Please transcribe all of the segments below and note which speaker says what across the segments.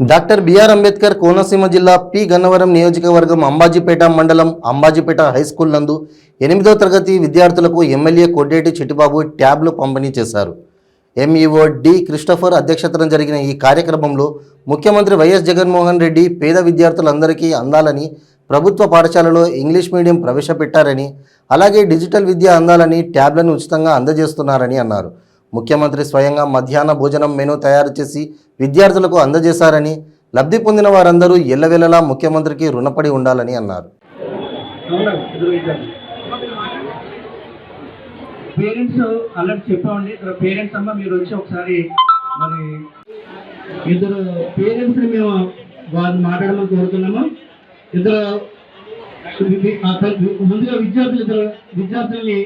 Speaker 1: Doctor BR Ambedkar Konaseema జిల్లా P Gannavaram నియోజకవర్గం అంబాజీపేట మండలం అంబాజీపేట హై స్కూల్ నందు ఎనిమిదో తరగతి విద్యార్థులకు ఎమ్మెల్యే కొడ్డేటి చిట్టిబాబు ట్యాబ్లు పంపిణీ చేశారు. ఎంఈఓ డి క్రిస్టఫర్ అధ్యక్షతన జరిగిన ఈ కార్యక్రమంలో ముఖ్యమంత్రి వైఎస్ జగన్మోహన్ రెడ్డి పేద విద్యార్థులందరికీ అందాలని ప్రభుత్వ పాఠశాలలో ఇంగ్లీష్ మీడియం ప్రవేశపెట్టారని అలాగే డిజిటల్ విద్య అందాలని ట్యాబ్లను ఉచితంగా అందజేస్తున్నారని అన్నారు. ముఖ్యమంత్రి స్వయంగా మధ్యాహ్న భోజనం మెనూ తయారు చేసి విద్యార్థులకు అందజేశారని లబ్ధి పొందిన వారందరూ ఎల్లవెల్లలా ముఖ్యమంత్రికి రుణపడి ఉండాలని అన్నారు.
Speaker 2: పేరెంట్స్ అలర్ట్ చెప్పామండి. ఇద్దరు పేరెంట్స్ అమ్మ మీరు వచ్చి ఒకసారి మరి ఇద్దరు పేరెంట్స్ మేము వారిని మాట్లాడమని కోరుతున్నాము. ఇద్దరు ముందుగా విద్యార్థులు ఇద్దరు విద్యార్థుల్ని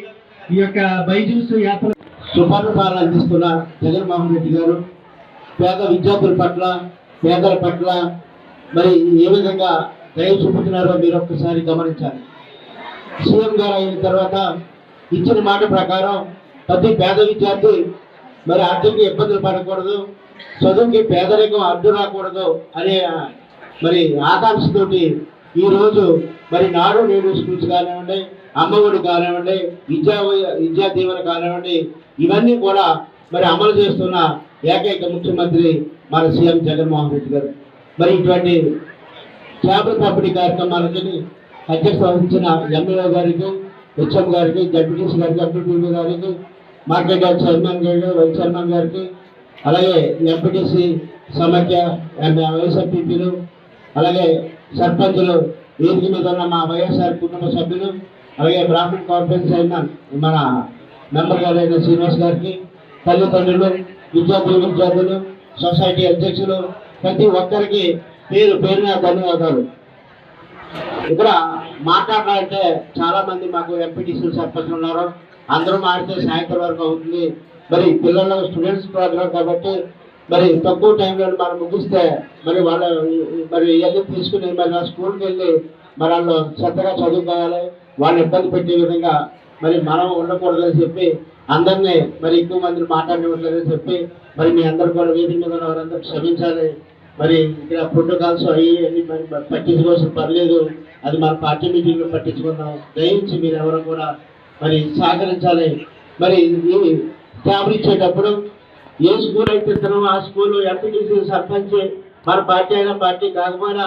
Speaker 2: ఈ యొక్క బైజూస్ యాత్ర సుపర్ణపాలన అందిస్తున్న జగన్మోహన్ రెడ్డి గారు పేద విద్యార్థుల పట్ల పేదల పట్ల మరి ఏ విధంగా దయ చూపుతున్నారో మీరు ఒక్కసారి గమనించాలి. సీఎం గారు అయిన తర్వాత ఇచ్చిన మాట ప్రకారం ప్రతి పేద విద్యార్థి మరి ఆర్థిక ఇబ్బందులు పడకూడదు చదువుకి పేదరికం అడ్డు రాకూడదు అనే మరి ఆకాంక్షతోటి ఈ రోజు మరి నాడు నేడు స్కూల్స్ కానివ్వండి అమ్మఒడి కానివ్వండి విద్యా విద్యా దీవెన కానివ్వండి ఇవన్నీ కూడా మరి అమలు చేస్తున్న ఏకైక ముఖ్యమంత్రి మన సీఎం జగన్మోహన్ రెడ్డి గారు. మరి ఇటువంటి చేపల పంపిణీ కార్యక్రమాలకి అధ్యక్షత వహించిన ఎమ్మెల్యే గారికి హెచ్ఎం గారికి జడ్పీటీసీ గారికి ఎంపీటీసీ గారికి మార్కెట్ యార్డ్ చైర్మన్ గారికి వైస్ చైర్మన్ గారికి అలాగే ఎంపీటీసీ సమాఖ్య వైఎస్ఆర్పీపీలు అలాగే సర్పంచులు వేదిక మీద ఉన్న మా వైఎస్ఆర్ కుటుంబ సభ్యులు అలాగే బ్రాహ్మణ్ కాన్ఫరెన్స్ అయిన మన మెంబర్ గారైన శ్రీనివాస్ గారికి తల్లిదండ్రులు విద్యార్థులు విద్యార్థులు సొసైటీ అధ్యక్షులు ప్రతి ఒక్కరికి పేరు పేరున ధన్యవాదాలు. ఇక్కడ మాట్లాడాలంటే చాలా మంది మాకు ఎంపీటీసీలు సర్పంచ్ ఉన్నారు. అందరూ మాడితే సాయంత్రం వరకు అవుతుంది. మరి పిల్లలు స్టూడెంట్స్ ప్రోగ్రామ్ కాబట్టి మరి తక్కువ టైంలో మనం ముగిస్తే మరి వాళ్ళ మరి ఇవన్నీ తీసుకుని మరి నా స్కూల్కి వెళ్ళి మరి వాళ్ళు శ్రద్ధగా చదువుకోవాలి వాళ్ళని ఇబ్బంది పెట్టే విధంగా మరి మనం ఉండకూడదని చెప్పి అందరినీ మరి ఎక్కువ మందిని మాట్లాడనివ్వట్లేదని చెప్పి మరి మీ అందరు కూడా వేదిక మీద ఉన్న వారందరూ క్షమించాలి. మరి ఇక్కడ ప్రోటోకాల్స్ అవి అన్ని మరి పట్టించుకోవాల్సిన పర్లేదు అది మన పార్టీ మీటింగ్లో పట్టించుకుందాం. దయించి మీరు ఎవరు కూడా మరి సహకరించాలి. మరి ఈ ట్యాబ్లు ఇచ్చేటప్పుడు ఏ స్కూల్ అయితే ఇస్తున్నామో ఆ స్కూల్ ఎంపీటీసీ సర్పంచ్ మన పార్టీ అయినా పార్టీ కాకపోయినా